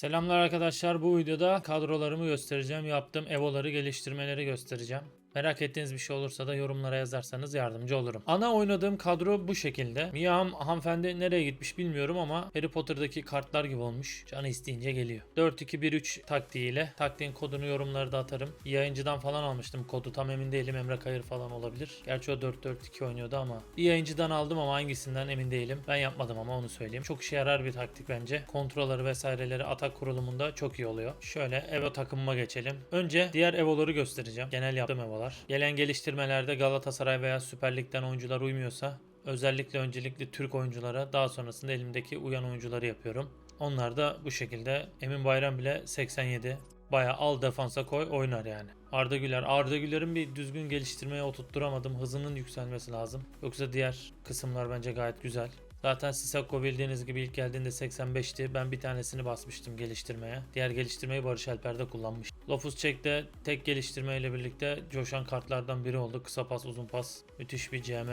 Selamlar arkadaşlar. Bu videoda kadrolarımı göstereceğim. Yaptığım evoları geliştirmeleri göstereceğim. Merak ettiğiniz bir şey olursa da yorumlara yazarsanız yardımcı olurum. Ana oynadığım kadro bu şekilde. Mia hanımefendi nereye gitmiş bilmiyorum ama Harry Potter'daki kartlar gibi olmuş. Canı isteyince geliyor. 4-2-1-3 taktiğiyle. Taktiğin kodunu yorumlarda atarım. Yayıncıdan falan almıştım kodu. Tam emin değilim. Emre Kayır falan olabilir. Gerçi o 4-4-2 oynuyordu ama. Bir yayıncıdan aldım ama hangisinden emin değilim. Ben yapmadım ama onu söyleyeyim. Çok işe yarar bir taktik bence. Kontrolları vesaireleri atak kurulumunda çok iyi oluyor. Şöyle Evo takımıma geçelim. Önce diğer Evo'ları göstereceğim. Genel yaptığım Evo'lar. Gelen geliştirmelerde Galatasaray veya Süper Lig'den oyuncular uymuyorsa özellikle öncelikli Türk oyunculara daha sonrasında elimdeki uyan oyuncuları yapıyorum. Onlar da bu şekilde. Emin Bayram bile 87. Bayağı al defansa koy oynar yani. Arda Güler. Arda Güler'in bir düzgün geliştirmeye oturtturamadım. Hızının yükselmesi lazım. Yoksa diğer kısımlar bence gayet güzel. Zaten Sissako bildiğiniz gibi ilk geldiğinde 85'ti. Ben bir tanesini basmıştım geliştirmeye. Diğer geliştirmeyi Barış Alper'de kullanmış. Lofus Check de tek geliştirmeyle birlikte coşan kartlardan biri oldu. Kısa pas, uzun pas. Müthiş bir CM.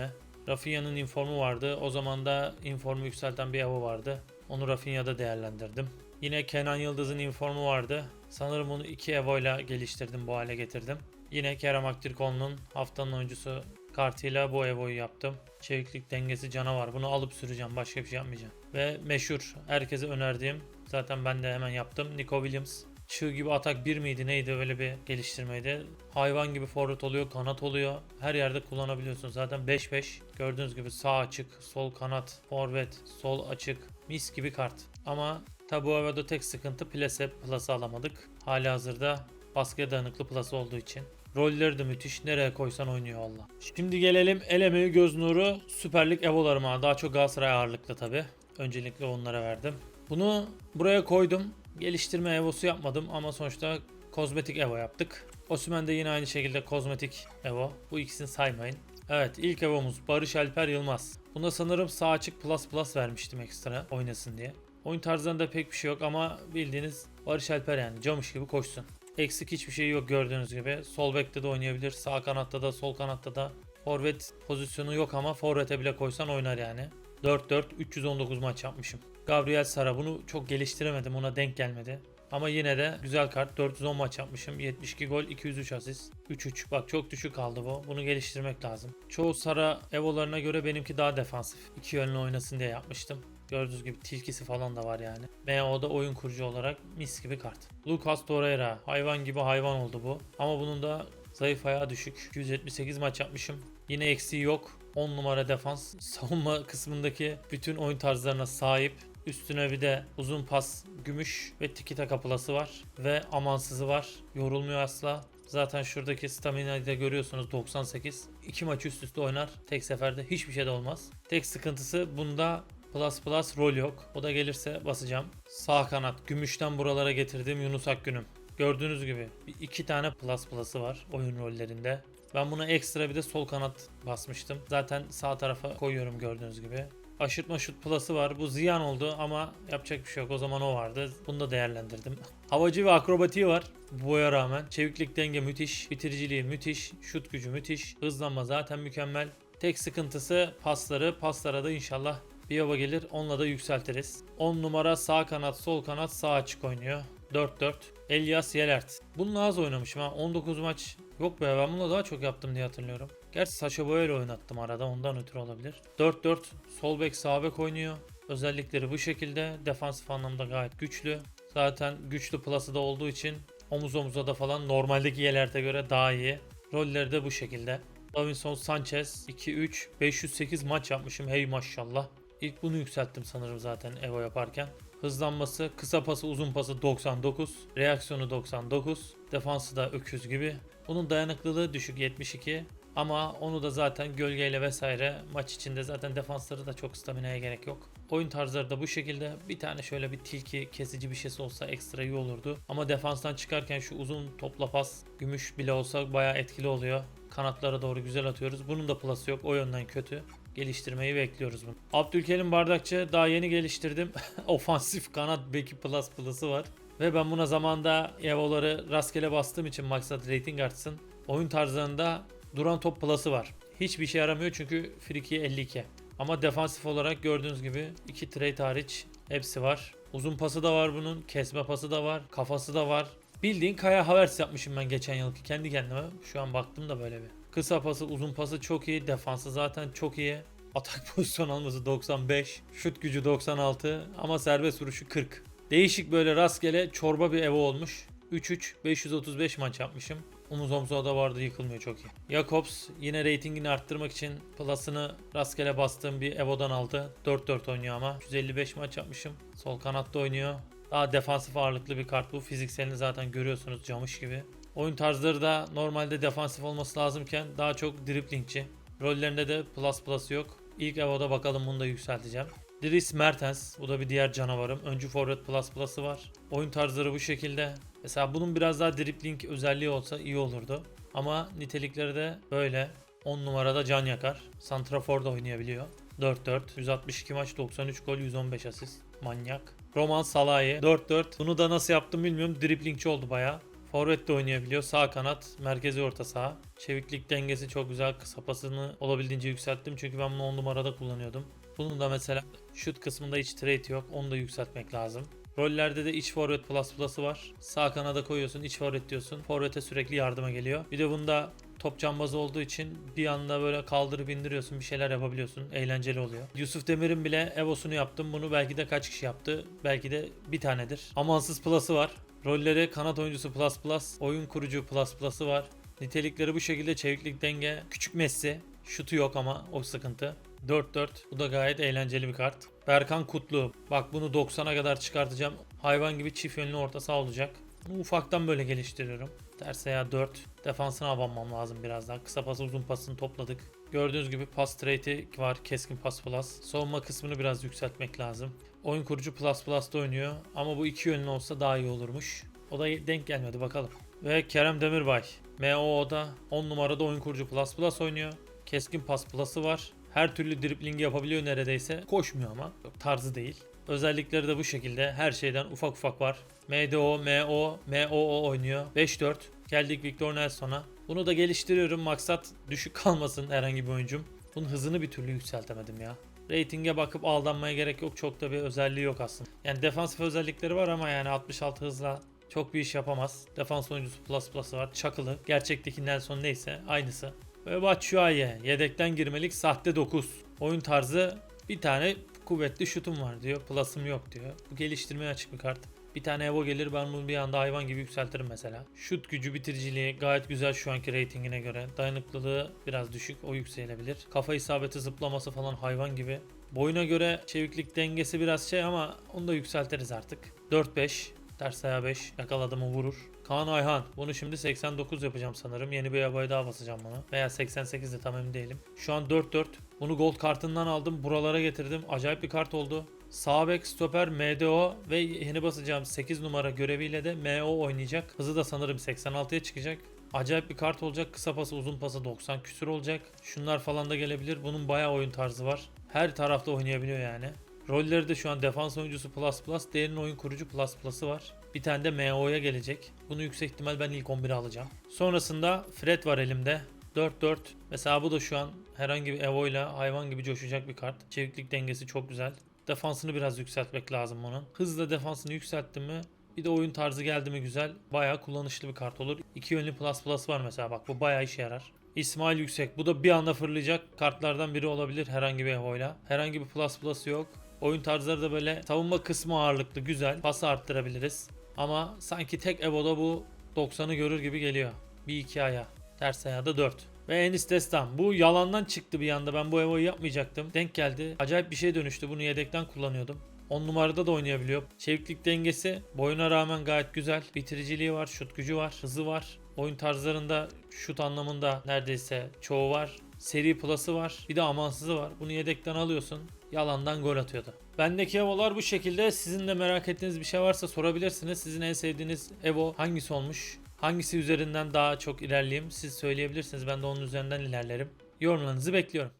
Rafinha'nın informu vardı. O zaman da informu yükselten bir Evo vardı. Onu Rafinha'da değerlendirdim. Yine Kenan Yıldız'ın informu vardı. Sanırım onu iki Evo ile geliştirdim bu hale getirdim. Yine Kerem Aktürkoğlu'nun haftanın oyuncusu kartıyla bu Evo'yu yaptım. Çeviklik dengesi canavar. Bunu alıp süreceğim. Başka bir şey yapmayacağım. Ve meşhur. Herkese önerdiğim. Zaten ben de hemen yaptım. Nico Williams. Çığ gibi atak bir miydi neydi öyle bir geliştirmeydi. Hayvan gibi forvet oluyor, kanat oluyor. Her yerde kullanabiliyorsun. Zaten 5-5. Gördüğünüz gibi sağ açık, sol kanat, forvet, sol açık. Mis gibi kart. Ama tabi bu arada tek sıkıntı plase, plası alamadık. Hali hazırda baskıya dayanıklı plası olduğu için. Rolleri de müthiş. Nereye koysan oynuyor valla. Şimdi gelelim el göz nuru Süper Lig Evo'larıma. Daha çok Galatasaray ağırlıklı tabi. Öncelikle onlara verdim. Bunu buraya koydum. Geliştirme Evo'su yapmadım ama sonuçta kozmetik Evo yaptık. Osman de yine aynı şekilde kozmetik Evo. Bu ikisini saymayın. Evet ilk Evo'muz Barış Alper Yılmaz. Buna sanırım sağ açık plus plus vermiştim ekstra oynasın diye. Oyun tarzlarında pek bir şey yok ama bildiğiniz Barış Alper yani camış gibi koşsun. Eksik hiçbir şey yok gördüğünüz gibi. Sol bekte de oynayabilir. Sağ kanatta da sol kanatta da. Forvet pozisyonu yok ama forvete bile koysan oynar yani. 4-4 319 maç yapmışım. Gabriel Sara bunu çok geliştiremedim ona denk gelmedi. Ama yine de güzel kart 410 maç yapmışım. 72 gol 203 asist. 3-3 bak çok düşük kaldı bu. Bunu geliştirmek lazım. Çoğu Sara evolarına göre benimki daha defansif. İki yönlü oynasın diye yapmıştım. Gördüğünüz gibi tilkisi falan da var yani. MO'da oyun kurucu olarak mis gibi kart. Lucas Torreira hayvan gibi hayvan oldu bu. Ama bunun da zayıf ayağı düşük. 278 maç yapmışım. Yine eksiği yok. 10 numara defans. Savunma kısmındaki bütün oyun tarzlarına sahip. Üstüne bir de uzun pas, gümüş ve tiki taka plası var. Ve amansızı var. Yorulmuyor asla. Zaten şuradaki stamina'yı da görüyorsunuz 98. İki maç üst üste oynar. Tek seferde hiçbir şey de olmaz. Tek sıkıntısı bunda Plus plus rol yok. O da gelirse basacağım. Sağ kanat. Gümüşten buralara getirdiğim Yunus Akgün'üm. Gördüğünüz gibi iki tane plus plus'ı var oyun rollerinde. Ben buna ekstra bir de sol kanat basmıştım. Zaten sağ tarafa koyuyorum gördüğünüz gibi. Aşırtma şut plus'ı var. Bu ziyan oldu ama yapacak bir şey yok. O zaman o vardı. Bunu da değerlendirdim. Havacı ve akrobatiği var. Boya rağmen. Çeviklik denge müthiş. Bitiriciliği müthiş. Şut gücü müthiş. Hızlanma zaten mükemmel. Tek sıkıntısı pasları. Paslara da inşallah bir hava gelir onunla da yükseltiriz. 10 numara sağ kanat sol kanat sağ açık oynuyor. 4-4. Elias Yelert. Bununla az oynamışım ha. 19 maç. Yok be ben bununla daha çok yaptım diye hatırlıyorum. Gerçi Saşa Boya'yla oynattım arada ondan ötürü olabilir. 4-4 sol bek sağ bek oynuyor. Özellikleri bu şekilde. Defansif anlamda gayet güçlü. Zaten güçlü plası da olduğu için omuz omuza da falan normaldeki Yelert'e göre daha iyi. Rolleri de bu şekilde. Davinson Sanchez 2-3 508 maç yapmışım hey maşallah. İlk bunu yükselttim sanırım zaten Evo yaparken. Hızlanması, kısa pası, uzun pası 99, reaksiyonu 99, defansı da öküz gibi. Bunun dayanıklılığı düşük 72 ama onu da zaten gölgeyle vesaire maç içinde zaten defansları da çok staminaya gerek yok. Oyun tarzları da bu şekilde. Bir tane şöyle bir tilki kesici bir şeysi olsa ekstra iyi olurdu. Ama defanstan çıkarken şu uzun topla pas gümüş bile olsa bayağı etkili oluyor. Kanatlara doğru güzel atıyoruz. Bunun da plası yok. O yönden kötü geliştirmeyi bekliyoruz bunu. Abdülkerim Bardakçı daha yeni geliştirdim. Ofansif kanat beki plus plus'ı var. Ve ben buna zamanda Evo'ları rastgele bastığım için maksat rating artsın. Oyun tarzlarında duran top plus'ı var. Hiçbir işe yaramıyor çünkü free 52. Ama defansif olarak gördüğünüz gibi iki trade hariç hepsi var. Uzun pası da var bunun. Kesme pası da var. Kafası da var. Bildiğin Kaya Havertz yapmışım ben geçen yılki kendi kendime. Şu an baktım da böyle bir. Kısa pası, uzun pası çok iyi. Defansı zaten çok iyi. Atak pozisyon alması 95. Şut gücü 96 ama serbest vuruşu 40. Değişik böyle rastgele çorba bir Evo olmuş. 3-3 535 maç yapmışım. Omuz omuza da vardı yıkılmıyor çok iyi. Jakobs yine reytingini arttırmak için plus'ını rastgele bastığım bir Evo'dan aldı. 4-4 oynuyor ama. 155 maç yapmışım. Sol kanatta oynuyor. Daha defansif ağırlıklı bir kart bu. Fizikselini zaten görüyorsunuz camış gibi. Oyun tarzları da normalde defansif olması lazımken daha çok driplingçi. Rollerinde de plus plus yok. İlk Evo'da bakalım bunu da yükselteceğim. Dries Mertens bu da bir diğer canavarım. Öncü forvet plus plus'ı var. Oyun tarzları bu şekilde. Mesela bunun biraz daha dribbling özelliği olsa iyi olurdu. Ama nitelikleri de böyle. 10 numarada can yakar. Santrafor da oynayabiliyor. 4-4. 162 maç 93 gol 115 asist. Manyak. Roman Salahi 4-4. Bunu da nasıl yaptım bilmiyorum. Driblingçi oldu baya. Forvet de oynayabiliyor. Sağ kanat, merkezi orta saha. Çeviklik dengesi çok güzel. Kısa pasını olabildiğince yükselttim. Çünkü ben bunu 10 numarada kullanıyordum. Bunun da mesela şut kısmında hiç trade yok. Onu da yükseltmek lazım. Rollerde de iç forvet plus plus'ı var. Sağ kanada koyuyorsun, iç forvet diyorsun. Forvet'e sürekli yardıma geliyor. Bir de bunda top cambazı olduğu için bir anda böyle kaldırıp indiriyorsun bir şeyler yapabiliyorsun. Eğlenceli oluyor. Yusuf Demir'in bile Evo'sunu yaptım. Bunu belki de kaç kişi yaptı? Belki de bir tanedir. Amansız plus'ı var. Rolleri kanat oyuncusu plus plus, oyun kurucu plus plus'ı var. Nitelikleri bu şekilde çeviklik denge, küçük Messi. Şutu yok ama o sıkıntı. 4-4. Bu da gayet eğlenceli bir kart. Berkan Kutlu. Bak bunu 90'a kadar çıkartacağım. Hayvan gibi çift yönlü orta saha olacak. Bunu ufaktan böyle geliştiriyorum. Terse ya 4. Defansına abanmam lazım biraz daha. Kısa pas uzun pasını topladık. Gördüğünüz gibi pas trade'i var. Keskin pas plus. Savunma kısmını biraz yükseltmek lazım. Oyun kurucu plus plus'ta oynuyor. Ama bu iki yönlü olsa daha iyi olurmuş. O da denk gelmedi bakalım. Ve Kerem Demirbay. MOO'da 10 numarada oyun kurucu plus plus oynuyor. Keskin pas plus'ı var. Her türlü dribling yapabiliyor neredeyse. Koşmuyor ama. Yok, tarzı değil. Özellikleri de bu şekilde. Her şeyden ufak ufak var. MDO, MO, MOO oynuyor. 5-4. Geldik Victor Nelson'a. Bunu da geliştiriyorum. Maksat düşük kalmasın herhangi bir oyuncum. Bunun hızını bir türlü yükseltemedim ya. Rating'e bakıp aldanmaya gerek yok. Çok da bir özelliği yok aslında. Yani defansif özellikleri var ama yani 66 hızla çok bir iş yapamaz. Defans oyuncusu plus plus'ı var. Çakılı. Gerçekteki Nelson neyse aynısı. Ve Batshuayi yedekten girmelik sahte 9. Oyun tarzı bir tane kuvvetli şutum var diyor. Plus'ım yok diyor. Bu geliştirmeye açık bir kart. Bir tane Evo gelir ben bunu bir anda hayvan gibi yükseltirim mesela. Şut gücü bitiriciliği gayet güzel şu anki reytingine göre. Dayanıklılığı biraz düşük o yükselebilir. Kafa isabeti zıplaması falan hayvan gibi. Boyuna göre çeviklik dengesi biraz şey ama onu da yükseltiriz artık. 4-5 Ters ayağı 5 yakaladı mı vurur. Kaan Ayhan. Bunu şimdi 89 yapacağım sanırım. Yeni bir yabayı daha basacağım bunu. Veya 88 de tam emin değilim. Şu an 4-4. Bunu gold kartından aldım. Buralara getirdim. Acayip bir kart oldu. Sağ bek, stoper, MDO ve yeni basacağım 8 numara göreviyle de MO oynayacak. Hızı da sanırım 86'ya çıkacak. Acayip bir kart olacak. Kısa pası uzun pası 90 küsür olacak. Şunlar falan da gelebilir. Bunun bayağı oyun tarzı var. Her tarafta oynayabiliyor yani. Rolleri de şu an defans oyuncusu plus plus, derin oyun kurucu plus plus'ı var. Bir tane de MO'ya gelecek. Bunu yüksek ihtimal ben ilk 11'e alacağım. Sonrasında Fred var elimde. 4-4. Mesela bu da şu an herhangi bir Evo ile hayvan gibi coşacak bir kart. Çeviklik dengesi çok güzel. Defansını biraz yükseltmek lazım bunun. Hızla defansını yükselttim mi bir de oyun tarzı geldi mi güzel. Bayağı kullanışlı bir kart olur. İki yönlü plus plus var mesela bak bu bayağı işe yarar. İsmail Yüksek. Bu da bir anda fırlayacak kartlardan biri olabilir herhangi bir Evo'yla. Herhangi bir plus plus yok. Oyun tarzları da böyle savunma kısmı ağırlıklı güzel. Pası arttırabiliriz. Ama sanki tek Evo'da bu 90'ı görür gibi geliyor. Bir iki aya. Ters ayağı da 4. Ve Enis Destan. Bu yalandan çıktı bir anda. Ben bu Evo'yu yapmayacaktım. Denk geldi. Acayip bir şey dönüştü. Bunu yedekten kullanıyordum. 10 numarada da oynayabiliyor. Çeviklik dengesi boyuna rağmen gayet güzel. Bitiriciliği var, şut gücü var, hızı var. Oyun tarzlarında şut anlamında neredeyse çoğu var. Seri plus'ı var. Bir de amansızı var. Bunu yedekten alıyorsun. Yalandan gol atıyordu. Bendeki Evo'lar bu şekilde. Sizin de merak ettiğiniz bir şey varsa sorabilirsiniz. Sizin en sevdiğiniz Evo hangisi olmuş? Hangisi üzerinden daha çok ilerleyeyim? Siz söyleyebilirsiniz. Ben de onun üzerinden ilerlerim. Yorumlarınızı bekliyorum.